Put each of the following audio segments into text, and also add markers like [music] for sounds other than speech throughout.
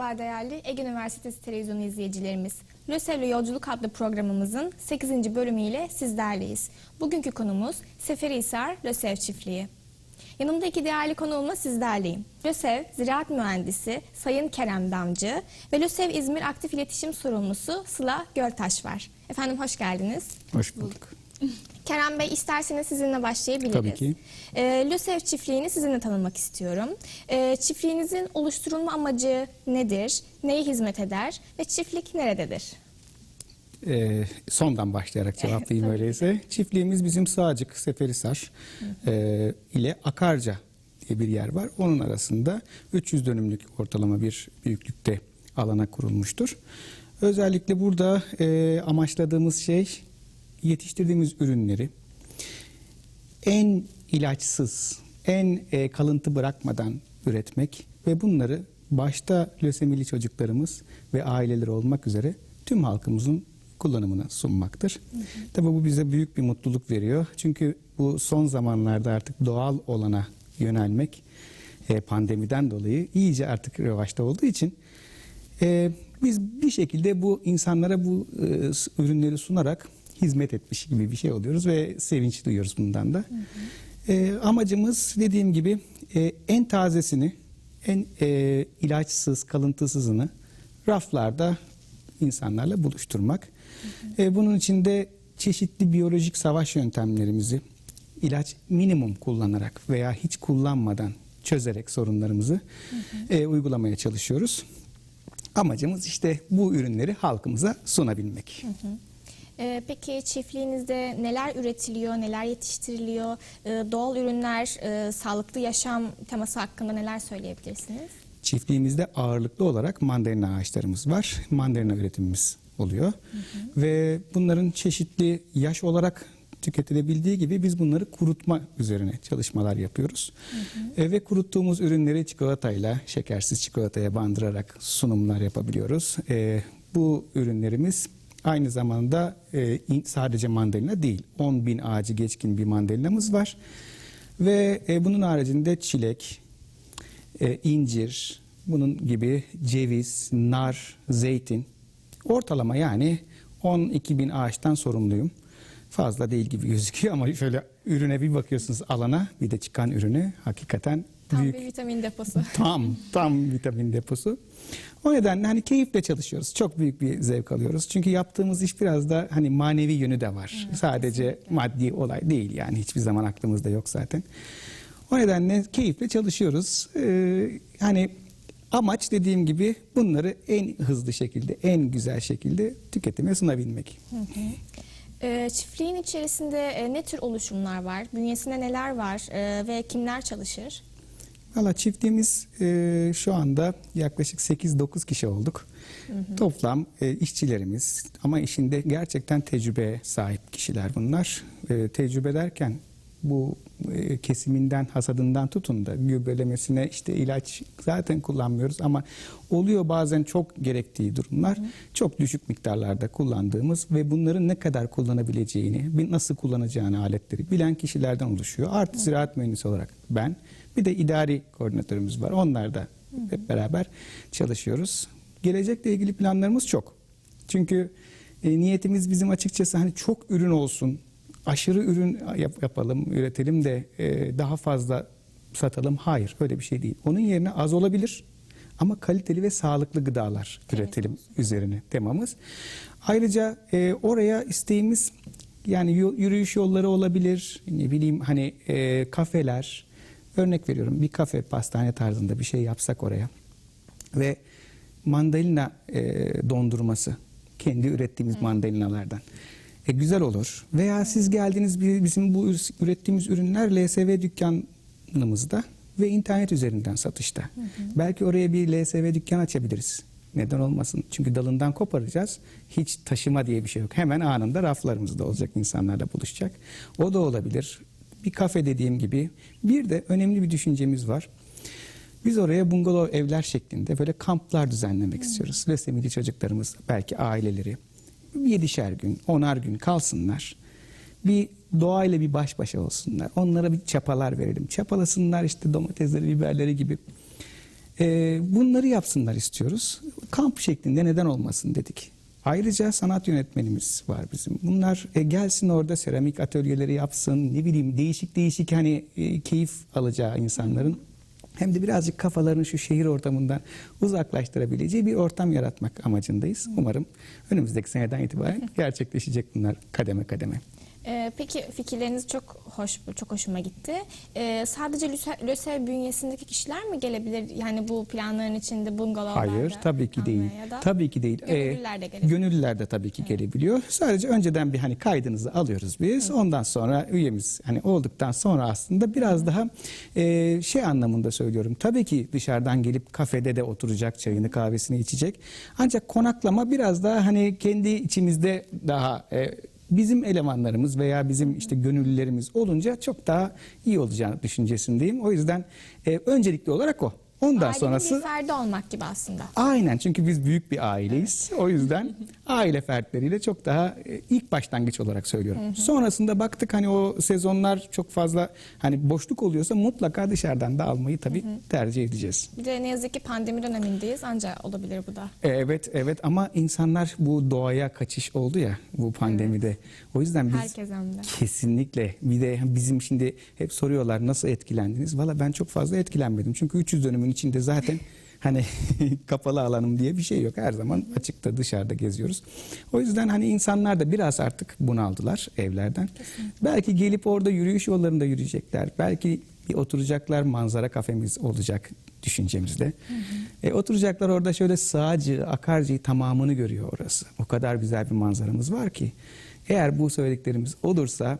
Merhaba değerli Ege Üniversitesi televizyonu izleyicilerimiz. LÖSEV'le Yolculuk adlı programımızın 8. bölümüyle sizlerleyiz. Bugünkü konumuz Seferihisar LÖSEV çiftliği. Yanımda iki değerli konuğumla sizlerleyim. LÖSEV Ziraat Mühendisi Sayın Kerem Damcı ve LÖSEV İzmir Aktif İletişim Sorumlusu Sıla Göltaş var. Efendim hoş geldiniz. Hoş bulduk. [laughs] Kerem Bey isterseniz sizinle başlayabiliriz. Tabii ki. E, LÖSEV çiftliğini sizinle tanımak istiyorum. E, çiftliğinizin oluşturulma amacı nedir? Neye hizmet eder? Ve çiftlik nerededir? Ee, sondan başlayarak [laughs] cevaplayayım ki. öyleyse. Çiftliğimiz bizim Sağcık, Seferisar e, ile Akarca diye bir yer var. Onun arasında 300 dönümlük ortalama bir büyüklükte alana kurulmuştur. Özellikle burada e, amaçladığımız şey yetiştirdiğimiz ürünleri en ilaçsız, en e, kalıntı bırakmadan üretmek ve bunları başta lösemili çocuklarımız ve aileleri olmak üzere tüm halkımızın kullanımına sunmaktır. Tabii bu bize büyük bir mutluluk veriyor. Çünkü bu son zamanlarda artık doğal olana yönelmek e, pandemiden dolayı iyice artık revaçta olduğu için e, biz bir şekilde bu insanlara bu e, ürünleri sunarak hizmet etmiş gibi bir şey oluyoruz ve sevinç duyuyoruz bundan da. E, amacımız dediğim gibi e, en tazesini, en e, ilaçsız, kalıntısızını raflarda insanlarla buluşturmak. E, bunun için de çeşitli biyolojik savaş yöntemlerimizi ilaç minimum kullanarak veya hiç kullanmadan çözerek sorunlarımızı e, uygulamaya çalışıyoruz. Amacımız işte bu ürünleri halkımıza sunabilmek. E, peki çiftliğinizde neler üretiliyor, neler yetiştiriliyor? E, doğal ürünler, e, sağlıklı yaşam teması hakkında neler söyleyebilirsiniz? Çiftliğimizde ağırlıklı olarak mandalina ağaçlarımız var. Mandalina üretimimiz oluyor. Ve bunların çeşitli yaş olarak tüketilebildiği gibi biz bunları kurutma üzerine çalışmalar yapıyoruz. E, ve kuruttuğumuz ürünleri çikolatayla, şekersiz çikolataya bandırarak sunumlar yapabiliyoruz. E, bu ürünlerimiz aynı zamanda e, sadece mandalina değil, 10 bin ağacı geçkin bir mandalinamız var. Ve e, bunun haricinde çilek, e, incir, bunun gibi ceviz, nar, zeytin. Ortalama yani 12 bin ağaçtan sorumluyum. Fazla değil gibi gözüküyor ama şöyle ürüne bir bakıyorsunuz alana bir de çıkan ürüne hakikaten Tam büyük. bir vitamin deposu. [laughs] Tam, tam vitamin deposu. O nedenle hani keyifle çalışıyoruz. Çok büyük bir zevk alıyoruz. Çünkü yaptığımız iş biraz da hani manevi yönü de var. Sadece maddi olay değil yani hiçbir zaman aklımızda yok zaten. O nedenle keyifle çalışıyoruz. Ee, hani amaç dediğim gibi bunları en hızlı şekilde, en güzel şekilde tüketime sunabilmek. E, çiftliğin içerisinde e, ne tür oluşumlar var? Bünyesinde neler var e, ve kimler çalışır? Valla çiftliğimiz e, şu anda yaklaşık 8-9 kişi olduk. Toplam e, işçilerimiz ama işinde gerçekten tecrübe sahip kişiler bunlar. E, tecrübe derken bu e, kesiminden, hasadından tutun da gübrelemesine işte ilaç zaten kullanmıyoruz ama oluyor bazen çok gerektiği durumlar. Çok düşük miktarlarda kullandığımız ve bunların ne kadar kullanabileceğini, nasıl kullanacağını aletleri bilen kişilerden oluşuyor. Artı ziraat mühendisi olarak ben, bir de idari koordinatörümüz var. Onlar da hep beraber çalışıyoruz. Gelecekle ilgili planlarımız çok. Çünkü e, niyetimiz bizim açıkçası hani çok ürün olsun, aşırı ürün yap- yapalım, üretelim de e, daha fazla satalım. Hayır, öyle bir şey değil. Onun yerine az olabilir ama kaliteli ve sağlıklı gıdalar üretelim üzerine temamız. Ayrıca e, oraya isteğimiz yani yürüyüş yolları olabilir, ne bileyim hani e, kafeler. Örnek veriyorum bir kafe, pastane tarzında bir şey yapsak oraya ve mandalina e, dondurması kendi ürettiğimiz mandalinalardan. E, güzel olur. Veya siz geldiniz bi- bizim bu ür- ürettiğimiz ürünler LSV dükkanımızda ve internet üzerinden satışta. Belki oraya bir LSV dükkan açabiliriz. Neden olmasın? Çünkü dalından koparacağız. Hiç taşıma diye bir şey yok. Hemen anında raflarımızda olacak insanlarla buluşacak. O da olabilir. Bir kafe dediğim gibi. Bir de önemli bir düşüncemiz var. Biz oraya bungalov evler şeklinde böyle kamplar düzenlemek istiyoruz. Lösemili çocuklarımız, belki aileleri yedişer gün, onar gün kalsınlar. Bir doğayla bir baş başa olsunlar. Onlara bir çapalar verelim. Çapalasınlar işte domatesleri, biberleri gibi. E, bunları yapsınlar istiyoruz. Kamp şeklinde neden olmasın dedik. Ayrıca sanat yönetmenimiz var bizim. Bunlar e, gelsin orada seramik atölyeleri yapsın. Ne bileyim değişik değişik hani e, keyif alacağı insanların hem de birazcık kafalarını şu şehir ortamından uzaklaştırabileceği bir ortam yaratmak amacındayız. Umarım önümüzdeki seneden itibaren [laughs] gerçekleşecek bunlar kademe kademe. Ee, peki fikirleriniz çok hoş, çok hoşuma gitti. Ee, sadece LÖSEV, LÖSEV bünyesindeki kişiler mi gelebilir? Yani bu planların içinde bungalovlarda Hayır, tabii ki değil. da Tabii ki değil. Gönüllüler de Ee, gelebilir. Gönüllüler de tabii ki gelebiliyor. Sadece önceden bir hani kaydınızı alıyoruz biz. Ondan sonra üyemiz hani olduktan sonra aslında biraz daha e, şey anlamında söylüyorum. Tabii ki dışarıdan gelip kafede de oturacak, çayını kahvesini içecek. Ancak konaklama biraz daha hani kendi içimizde daha e, bizim elemanlarımız veya bizim işte gönüllülerimiz olunca çok daha iyi olacağını düşüncesindeyim. O yüzden e, öncelikli olarak o. Ondan Ailenin sonrası bir ferdi olmak gibi aslında. Aynen çünkü biz büyük bir aileyiz. O yüzden [laughs] aile fertleriyle çok daha e, ilk başlangıç olarak söylüyorum. Sonrasında baktık hani o sezonlar çok fazla hani boşluk oluyorsa mutlaka dışarıdan da almayı tabii tercih edeceğiz. Bir de ne yazık ki pandemi dönemindeyiz ancak olabilir bu da. E, Evet evet ama insanlar bu doğaya kaçış oldu ya bu pandemide. O yüzden biz Herkes. Kesinlikle. Bir de bizim şimdi hep soruyorlar nasıl etkilendiniz? Valla ben çok fazla etkilenmedim. Çünkü 300 dönümün içinde zaten hani [laughs] kapalı alanım diye bir şey yok. Her zaman açıkta dışarıda geziyoruz. O yüzden hani insanlar da biraz artık bunaldılar evlerden. Belki gelip orada yürüyüş yollarında yürüyecekler. Belki bir oturacaklar manzara kafemiz olacak düşüncemizde. E, oturacaklar orada şöyle sağcı, akarcıyı tamamını görüyor orası. O kadar güzel bir manzaramız var ki. Eğer bu söylediklerimiz olursa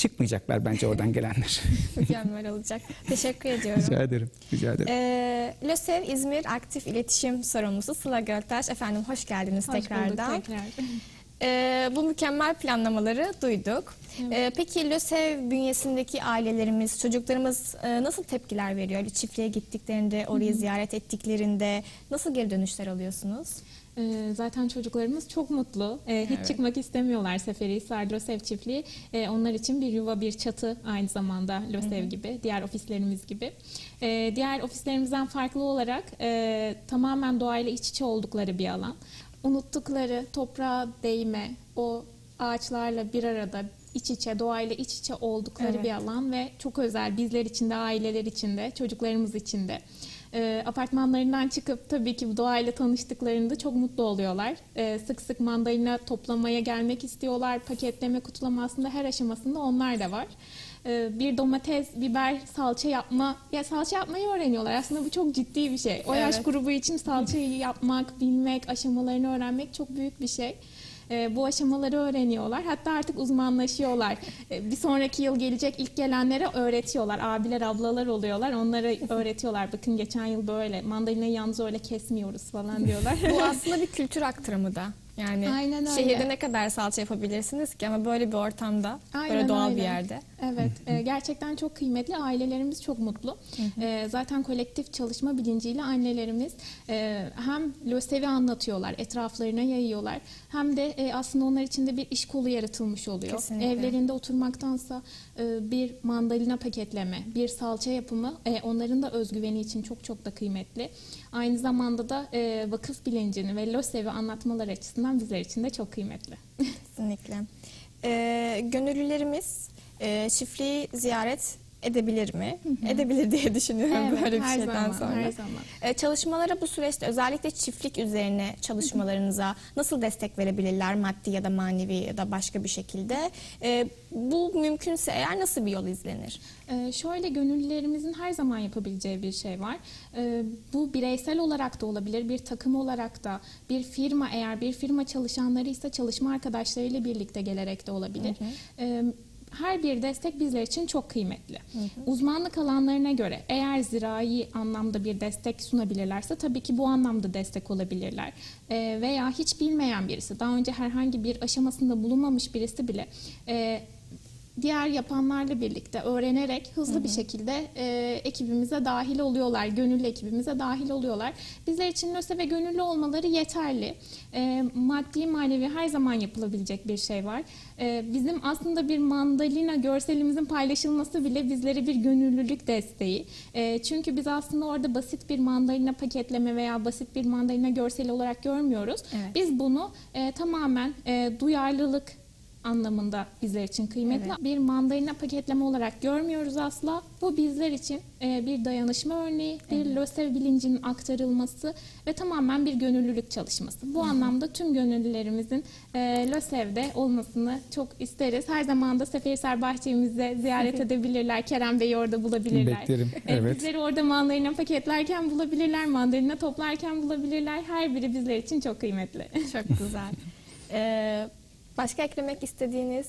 çıkmayacaklar bence oradan gelenler. [laughs] Mükemmel olacak. Teşekkür ediyorum. Rica ederim. Rica ederim. Ee, LÖSEV İzmir Aktif İletişim Sorumlusu Sıla Göltaş. Efendim hoş geldiniz Hoş bulduk tekrardan. tekrar. [laughs] Ee, bu mükemmel planlamaları duyduk. Ee, peki LÖSEV bünyesindeki ailelerimiz, çocuklarımız e, nasıl tepkiler veriyor? Bir çiftliğe gittiklerinde, orayı ziyaret ettiklerinde nasıl geri dönüşler alıyorsunuz? Ee, zaten çocuklarımız çok mutlu. Ee, hiç Evet. çıkmak istemiyorlar Seferihisar Losev çiftliği. Ee, onlar için bir yuva, bir çatı aynı zamanda Losev gibi, diğer ofislerimiz gibi. Ee, diğer ofislerimizden farklı olarak e, tamamen doğayla iç içe oldukları bir alan. Unuttukları toprağa değme, o ağaçlarla bir arada iç içe, doğayla iç içe oldukları Evet. bir alan ve çok özel bizler için de, aileler için de, çocuklarımız için de. E, apartmanlarından çıkıp tabii ki doğayla tanıştıklarında çok mutlu oluyorlar. E, sık sık mandalina toplamaya gelmek istiyorlar. Paketleme, kutulama aslında her aşamasında onlar da var. E, bir domates, biber, salça yapma, ya salça yapmayı öğreniyorlar. Aslında bu çok ciddi bir şey. O yaş Evet. grubu için salçayı yapmak, bilmek, aşamalarını öğrenmek çok büyük bir şey. E, bu aşamaları öğreniyorlar. Hatta artık uzmanlaşıyorlar. E, bir sonraki yıl gelecek ilk gelenlere öğretiyorlar. Abiler, ablalar oluyorlar. Onlara [laughs] öğretiyorlar. Bakın geçen yıl böyle. Mandalinayı yalnız öyle kesmiyoruz falan diyorlar. [laughs] Bu [laughs] aslında bir kültür aktarımı da. Yani Aynen öyle. şehirde ne kadar salça yapabilirsiniz ki ama böyle bir ortamda, böyle Aynen doğal öyle. bir yerde. Evet, e, gerçekten çok kıymetli. Ailelerimiz çok mutlu. E, zaten kolektif çalışma bilinciyle annelerimiz e, hem LÖSEV'i anlatıyorlar, etraflarına yayıyorlar. Hem de e, aslında onlar için de bir iş kolu yaratılmış oluyor. Kesinlikle. Evlerinde oturmaktansa e, bir mandalina paketleme, bir salça yapımı e, onların da özgüveni için çok çok da kıymetli. Aynı zamanda da e, vakıf bilincini ve LÖSEV'i anlatmalar açısından bizler için de çok kıymetli. Kesinlikle. Ee, gönüllülerimiz e, çiftliği ziyaret edebilir mi? Edebilir diye düşünüyorum Evet, böyle bir her şeyden zaman, sonra. her zaman. Ee, çalışmalara bu süreçte özellikle çiftlik üzerine çalışmalarınıza nasıl destek verebilirler maddi ya da manevi ya da başka bir şekilde? Ee, bu mümkünse eğer nasıl bir yol izlenir? Ee, şöyle gönüllülerimizin her zaman yapabileceği bir şey var. Ee, bu bireysel olarak da olabilir, bir takım olarak da, bir firma eğer bir firma çalışanları ise çalışma arkadaşlarıyla birlikte gelerek de olabilir. Ee, her bir destek bizler için çok kıymetli. Uzmanlık alanlarına göre eğer zirai anlamda bir destek sunabilirlerse tabii ki bu anlamda destek olabilirler. Ee, veya hiç bilmeyen birisi, daha önce herhangi bir aşamasında bulunmamış birisi bile e, diğer yapanlarla birlikte öğrenerek hızlı bir şekilde e, ekibimize dahil oluyorlar, gönüllü ekibimize dahil oluyorlar. Bizler için LÖSE ve gönüllü olmaları yeterli. E, maddi manevi her zaman yapılabilecek bir şey var. E, bizim aslında bir mandalina görselimizin paylaşılması bile bizlere bir gönüllülük desteği. E, çünkü biz aslında orada basit bir mandalina paketleme veya basit bir mandalina görseli olarak görmüyoruz. Evet. Biz bunu e, tamamen e, duyarlılık anlamında bizler için kıymetli. Evet. Bir mandalina paketleme olarak görmüyoruz asla. Bu bizler için e, bir dayanışma örneği, bir LÖSEV bilincinin aktarılması ve tamamen bir gönüllülük çalışması. Bu anlamda tüm gönüllülerimizin e, LÖSEV'de olmasını çok isteriz. Her zaman da Seferihisar bahçemizde ziyaret edebilirler. Kerem Bey'i orada bulabilirler. Beklerim, E, evet. Bizleri orada mandalina paketlerken bulabilirler, mandalina toplarken bulabilirler. Her biri bizler için çok kıymetli. Çok güzel. Ee, [laughs] başka eklemek istediğiniz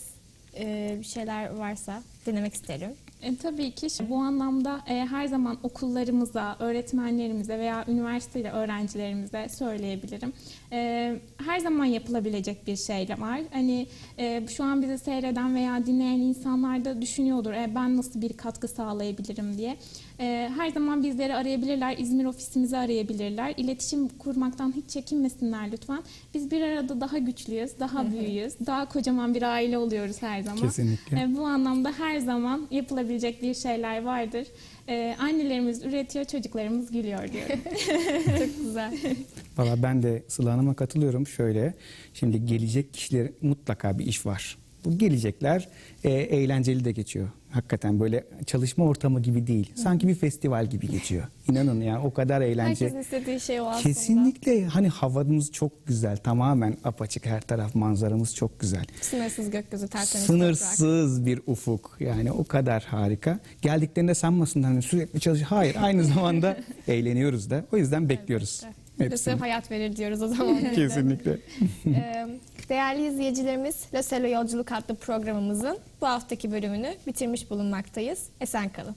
e, bir şeyler varsa dinlemek isterim. E, tabii ki bu anlamda e, her zaman okullarımıza, öğretmenlerimize veya üniversiteli öğrencilerimize söyleyebilirim. E, her zaman yapılabilecek bir şey var. Hani e, şu an bizi seyreden veya dinleyen insanlar da düşünüyordur. E, ben nasıl bir katkı sağlayabilirim diye. E, her zaman bizleri arayabilirler. İzmir ofisimizi arayabilirler. İletişim kurmaktan hiç çekinmesinler lütfen. Biz bir arada daha güçlüyüz, daha büyüğüz, daha kocaman bir aile oluyoruz her zaman. Kesinlikle. E, bu anlamda her zaman yapılabilecek bir şeyler vardır. E, annelerimiz üretiyor, çocuklarımız gülüyor diyorum. [laughs] Çok güzel. Valla ben de Sıla Hanım'a katılıyorum. Şöyle, şimdi gelecek kişiler mutlaka bir iş var. Bu gelecekler e, eğlenceli de geçiyor. Hakikaten böyle çalışma ortamı gibi değil. Sanki bir festival gibi geçiyor. İnanın yani o kadar eğlence. Herkesin istediği şey o aslında. Kesinlikle hani havamız çok güzel. Tamamen apaçık her taraf manzaramız çok güzel. Sınırsız gökyüzü, tertemiz toprak. Sınırsız bir ufuk. Yani o kadar harika. Geldiklerinde sanmasınlar hani sürekli çalış. Hayır aynı zamanda [laughs] eğleniyoruz da. O yüzden bekliyoruz. Lösev Hepsini. hayat verir diyoruz o zaman. [laughs] Kesinlikle. Ee, Değerli izleyicilerimiz, Lösev'le Yolculuk adlı programımızın bu haftaki bölümünü bitirmiş bulunmaktayız. Esen kalın.